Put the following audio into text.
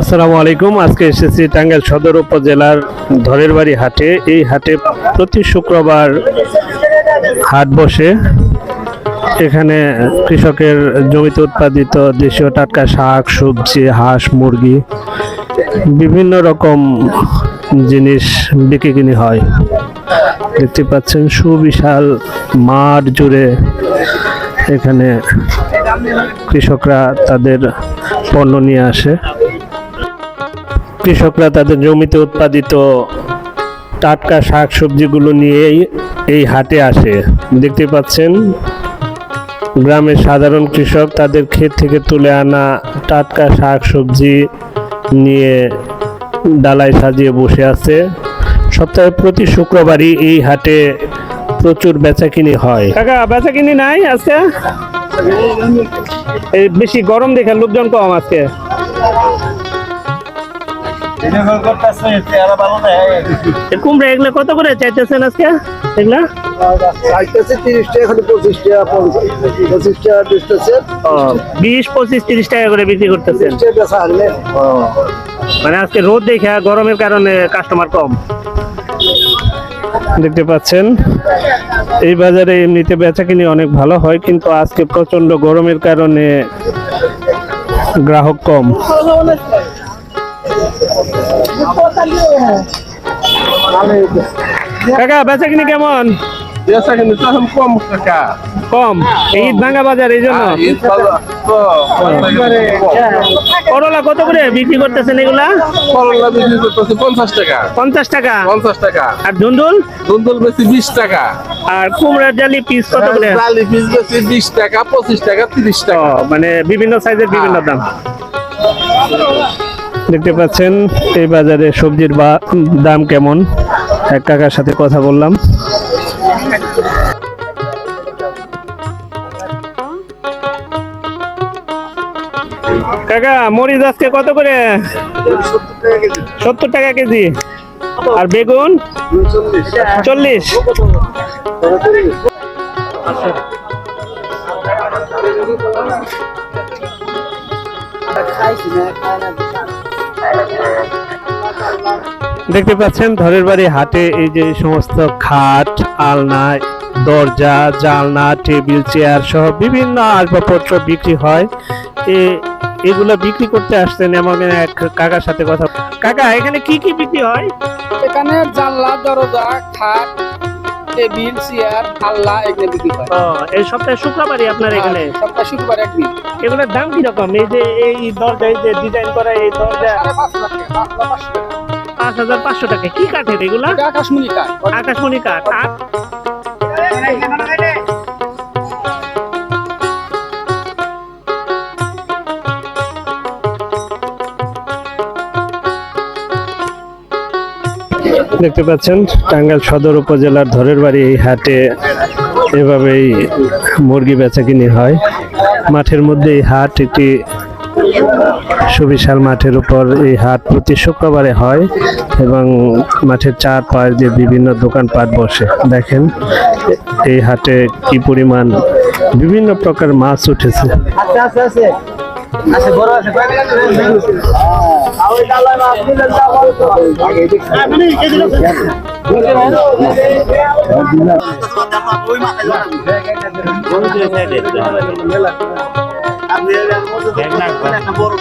আসসালামু আলাইকুম। আজকে এসেছি টাঙ্গাইল সদর উপজেলার ধরের বাড়ি হাটে। এই হাটে প্রতি শুক্রবার হাট বসে। এখানে কৃষকের জমিতে উৎপাদিত দেশীয় টাটকা শাক, সবজি, হাঁস, মুরগি, বিভিন্ন রকম জিনিস বিক্রি কিনি হয়। দেখতে পাচ্ছেন সুবিশাল মাঠ জুড়ে এখানে কৃষকরা তাদের পণ্য নিয়ে আসে। কৃষকরা তাদের জমিতে উৎপাদিত টাটকা শাক সবজিগুলো নিয়েই এই হাটে আসে। দেখতে পাচ্ছেন, গ্রামের সাধারণ কৃষক তাদের ক্ষেত থেকে তুলে আনা টাটকা শাক সবজি নিয়ে ডালায় সাজিয়ে বসে আছে। সপ্তাহে প্রতি শুক্রবারই এই হাটে প্রচুর বেচাকিনি হয়। কাকা, বেচাকিনি নাই আজকে? বেশি গরম দেখে লোকজন কম আজকে। কুমড়া এগুলো কত করে চাইতেছেন আজকে? এগুলা? বিশ পঁচিশ তিরিশ টাকা করে বিক্রি করতেছেন? মানে আজকে রোদ দেখে গরমের কারণে কাস্টমার কম। দেখতে পাচ্ছেন এই বাজারে এমনিতে বেচা কিনে অনেক ভালো হয় কিন্তু আজকে প্রচণ্ড গরমের কারণে গ্রাহক কম। কাকা কেমন? বেচা কিন্তু তখন কম ঈদ ভাঙ্গা বাজার এই জন্য? তো করলা কত করে বিক্রি করতেছেন এগুলা? করলা বিক্রি করতেছে পঞ্চাশ টাকা। পঞ্চাশ টাকা? পঞ্চাশ টাকা। আর ধুন্দুল? দুন্দুল বেশি বিশ টাকা। আর কুমড়ার জালি পিস কত করে? ডালি পিস বেশি বিশ টাকা পঁচিশ টাকা তিরিশ টাকা। মানে বিভিন্ন সাইজের বিভিন্ন দাম। দেখতে পাচ্ছেন, এই বাজারে সবজির বা- দাম কেমন? এক কাকার সাথে কথা বললাম। কাকা, মরিচ আজকে কত করে? সত্তর টাকা কেজি। আর বেগুন? চল্লিশ। দেখতে পাচ্ছেন ধরের বাড়ি হাটে এই যে সমস্ত খাট, আলনা, দরজা জালনা টেবিল, চেয়ার সহ বিভিন্ন আসবাবপত্র বিক্রি হয়। এ- এগুলো বিক্রি করতে আসছেন এমন এক কাকার সাথে কথা। কাকা, এখানে কি কি বিক্রি হয়? এখানে জানলা, দরজা, খাট টেবিল চেয়ার আল্লাহ এগুলো বিক্রি হয়। এই সপ্তাহে শুক্রবারই আপনার এখানে? সপ্তাহ শুক্রবার একদিন এগুলোর দাম কীরকম? এই যে এই দরজা এই যে ডিজাইন করা এই দরজা পাঁচ লাখ পাঁচ লাখ পাঁচশো পাঁচ হাজার পাঁচশো টাকা। কি কাঠের এগুলা? আকাশমণি কাঠ। আকাশমণি কাঠ। আর দেখতে পাচ্ছেন, টাঙ্গাইল সদর উপজেলার ধরের বাড়ি এই হাটে এভাবেই মুরগি বেচা কিনি হয়। মাঠের মধ্যে এই হাট একটি সুবিশাল মাঠের উপর এই হাট প্রতি শুক্রবারে হয় এবং মাঠের চার পাশ দিয়ে বিভিন্ন দোকানপাট বসে। দেখেন, এই হাটে কি পরিমাণ বিভিন্ন প্রকার মাছ উঠেছে। আছে আছে। আছে আছে বড়